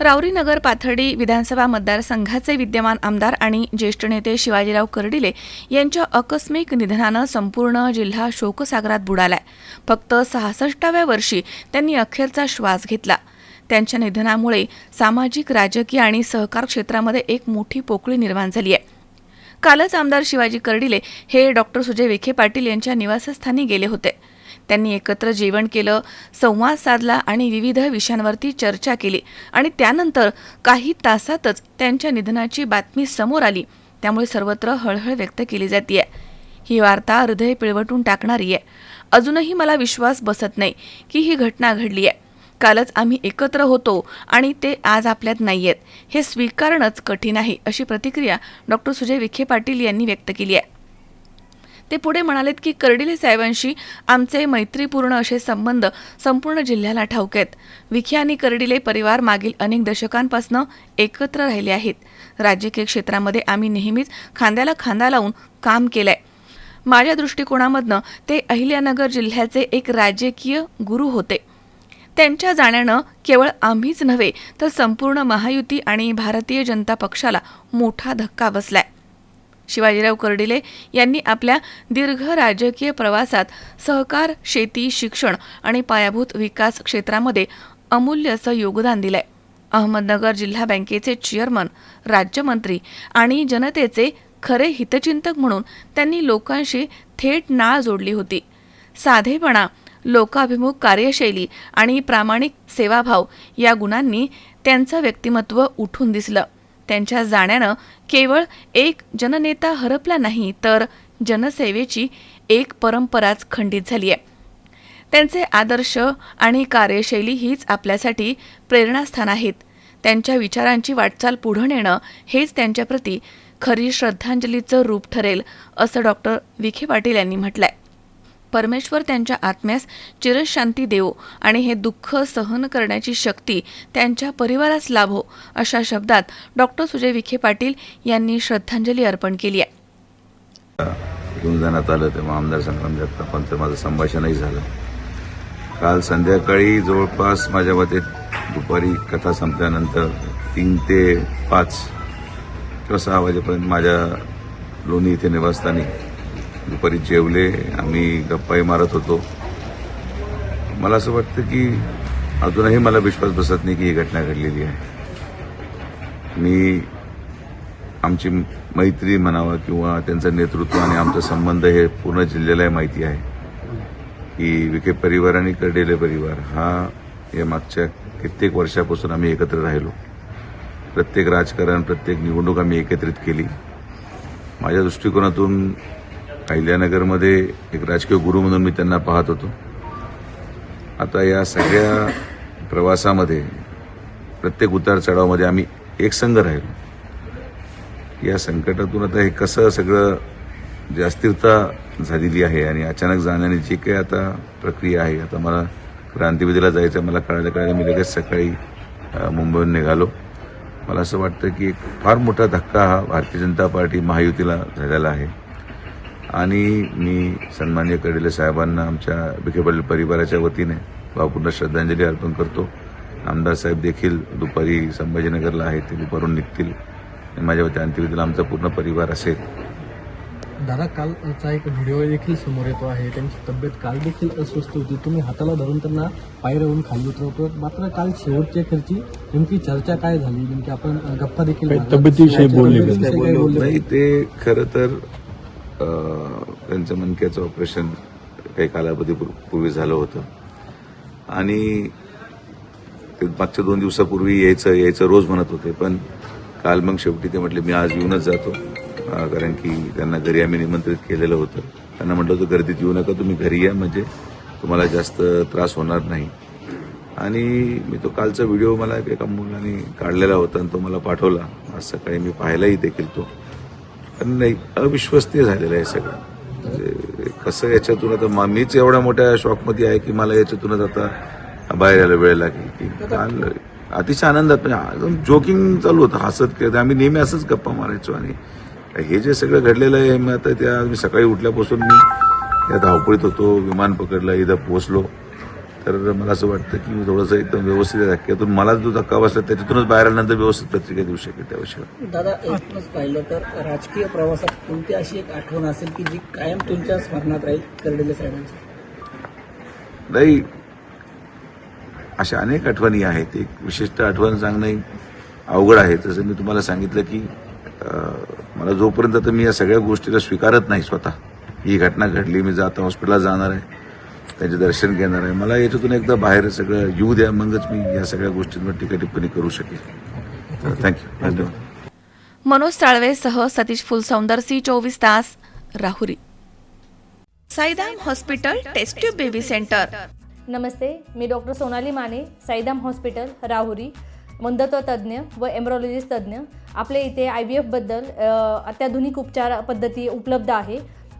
राऊरी नगर पाथर्डी विधानसभा मतदारसंघाचे विद्यमान आमदार आणि ज्येष्ठ नेते शिवाजीराव कर्डिले यांच्या आकस्मिक निधनानं संपूर्ण जिल्हा शोकसागरात बुडालाय. फक्त सहासष्टाव्या वर्षी त्यांनी अखेरचा श्वास घेतला. त्यांच्या निधनामुळे सामाजिक राजकीय आणि सहकार क्षेत्रामध्ये एक मोठी पोकळी निर्माण झाली आहे. कालच आमदार शिवाजी कर्डिले हे डॉक्टर सुजय विखे पाटील यांच्या निवासस्थानी गेले होते. त्यांनी एकत्र जेवण केलं संवाद साधला आणि विविध विषयांवरती चर्चा केली. आणि त्यानंतर काही तासातच त्यांच्या निधनाची बातमी समोर आली. त्यामुळे सर्वत्र हळहळ व्यक्त केली जाते ही वार्ता हृदय पिळवटून टाकणारी आहे अजूनही मला विश्वास बसत नाही की ही घटना घडली आहे कालच आम्ही एकत्र होतो आणि ते आज आपल्यात नाही आहेत हे स्वीकारणंच कठीण आहे अशी प्रतिक्रिया डॉक्टर सुजय विखे पाटील यांनी व्यक्त केली आहे ते पुढे म्हणालेत की कर्डिले साहेबांशी आमचे मैत्रीपूर्ण असे संबंध संपूर्ण जिल्ह्याला ठाऊक आहेत विखे आणि कर्डिले परिवार मागील अनेक दशकांपासून एकत्र राहिले आहेत. राजकीय क्षेत्रामध्ये आम्ही नेहमीच खांद्याला खांदा लावून काम केलंय. माझ्या दृष्टिकोनामधनं ते अहिल्यानगर जिल्ह्याचे एक राजकीय गुरु होते. त्यांच्या जाण्यानं केवळ आम्हीच नव्हे तर संपूर्ण महायुती आणि भारतीय जनता पक्षाला मोठा धक्का बसलाय. शिवाजीराव कर्डिले यांनी आपल्या दीर्घ राजकीय प्रवासात सहकार शेती शिक्षण आणि पायाभूत विकास क्षेत्रामध्ये अमूल्य असं योगदान दिलंय. अहमदनगर जिल्हा बँकेचे चेअरमन राज्यमंत्री आणि जनतेचे खरे हितचिंतक म्हणून त्यांनी लोकांशी थेट नाळ जोडली होती. साधेपणा लोकाभिमुख कार्यशैली आणि प्रामाणिक सेवाभाव या गुणांनी त्यांचं व्यक्तिमत्व उठून दिसलं. त्यांच्या जाण्यानं केवळ एक जननेता हरपला नाही तर जनसेवेची एक परंपराच खंडित झाली आहे. त्यांचे आदर्श आणि कार्यशैली हीच आपल्यासाठी प्रेरणास्थान आहेत. त्यांच्या विचारांची वाटचाल पुढं नेणं हेच त्यांच्याप्रती खरी श्रद्धांजलीचं रूप ठरेल असं डॉक्टर विखे पाटील यांनी म्हटलं आहे परमेश्वर त्यांच्या आत्म्यास चिरशांती देवो आणि हे दुःख सहन करण्याची शक्ती त्यांच्या परिवारास लाभो अशा शब्दात डॉक्टर सुजय विखे पाटील यांनी श्रद्धांजली अर्पण केली आहे. घेऊन जाण्यात आलं तेव्हा आमदार संग्राम जगतापांचं माझं संभाषणही झालं. काल संध्याकाळी जवळपास माझ्या मते दुपारी कथा संपल्यानंतर तीन ते पाच किंवा सहा वाजेपर्यंत माझ्या लोणी इथे निवासस्थानी दुपारी जेवले आम्ही गप्पाही मारत होतो. मला असं वाटतं की अजूनही मला विश्वास बसत नाही की ही घटना घडलेली आहे. मी आमची मैत्री म्हणावं किंवा त्यांचं नेतृत्व आणि आमचा संबंध हे पूर्ण जिल्ह्याला माहिती आहे की विखे परिवार आणि कर्डेले परिवार हा या मागच्या कित्येक वर्षापासून आम्ही एकत्र राहिलो. प्रत्येक राजकारण प्रत्येक निवडणूक आम्ही एकत्रित केली. माझ्या दृष्टिकोनातून अहिल्यानगरमध्ये एक राजकीय गुरु म्हणून मी त्यांना पाहत होतो. आता या सगळ्या प्रवासामध्ये प्रत्येक उतार चढावामध्ये आम्ही एक संघ राहिलो. या संकटातून आता हे कसं सगळं जी अस्थिरता झालेली आहे आणि अचानक जाण्याने जी काही आता प्रक्रिया आहे आता मला क्रांतिविधीला जायचं मला कळायला कळायला मी लगेच सकाळी मुंबईहून निघालो. मला असं वाटतं की एक फार मोठा धक्का हा भारतीय जनता पार्टी महायुतीला झालेला आहे. आणि मी सन्मान्य कर्डिले साहेबांना आमच्या विखे पाटील परिवाराच्या वतीने भावपूर्ण श्रद्धांजली अर्पण करतो. आमदार साहेब देखील दुपारी संभाजीनगरला आहेत ते दुपारून निघतील. आणि माझ्या वती अंत्यविधीला आमचा पूर्ण परिवार असेल. दादा कालचा एक व्हिडिओ देखील समोर येतो आहे. त्यांची तब्येत काल देखील अस्वस्थ होती. तुम्ही हाताला धरून त्यांना पायऱ्यावरून खाली उतरवतो मात्र काल शेवटच्या खर्ची नेमकी चर्चा काय झाली? नेमकी आपण गप्पा देखील. तब्येतीविषयी बोलले? नाही ते खरं तर त्यांचं मनक्याचं ऑपरेशन काही कालावधी पूर्वी झालं होतं. आणि ते मागच्या दोन दिवसापूर्वी यायचं यायचं रोज म्हणत होते पण काल मग शेवटी ते म्हटले मी आज येऊनच जातो. कारण की त्यांना घरी आम्ही निमंत्रित केलेलं होतं. त्यांना म्हटलं होतं गर्दीत येऊ नका तुम्ही घरी या म्हणजे तुम्हाला जास्त त्रास होणार नाही. आणि मी तो कालचा व्हिडिओ मला एका मुलाने काढलेला होता आणि तो मला पाठवला. आज सकाळी मी पाहिलाही देखील तो. नाही अविश्वसनीय झालेलं आहे सगळं. म्हणजे कसं याच्यातून आता मा- मीच एवढ्या मोठ्या शॉकमध्ये आहे की मला याच्यातूनच आता बाहेर यायला वेळ लागेल. की काल अतिशय आनंदात म्हणजे जोकिंग चालू होतं हसत खेळत. आम्ही नेहमी असंच गप्पा मारायचो आणि हे जे सगळं घडलेलं आहे मी आता त्या मी सकाळी उठल्यापासून मी त्या धावपळीत होतो विमान पकडलं इथं पोहोचलो. तर मला असं वाटतं की मी थोडंसं एकदम व्यवस्थित धक्क्यातून मला जो धक्का बसला त्याच्यातूनच बाहेर आल्यानंतर व्यवस्थित पत्रिका देऊ शकेल त्या विषयावर दादा एकूणच पाहिलं तर राजकीय प्रवासात कोणती अशी एक आठवण असेल की जी कायम तुमच्या स्मरणात राहील कर्डिले साहेबांची? नाही अशा अनेक आठवणी आहेत. एक विशिष्ट आठवण सांगणं अवघड आहे. जसं मी तुम्हाला सांगितलं की मला जोपर्यंत तर मी या सगळ्या गोष्टीला स्वीकारत नाही स्वतः. ही घटना घडली मी जाता हॉस्पिटलला जाणार आहे. त्याचे दर्शन घेणार आहे. मला याच्यातून एकदा बाहेर सगळं येऊ द्या मगच मी या सगळ्या गोष्टींवर टीका टिप्पणी करू शकेल थँक्यू धन्यवाद. मनोज साळवेसह सतीश फुलसौंदर सी चोवीस तास Rahuri. Saidam hospital test tube baby centre. नमस्ते मी डॉक्टर सोनाली माने साईदाम हॉस्पिटल राहुरी. मंदत्व तज्ज्ञ व एम्ब्रॉलॉजिस्ट तज्ज्ञ. आपल्या इथे आय बी एफबद्दल अत्याधुनिक उपचार पद्धती उपलब्ध आहे.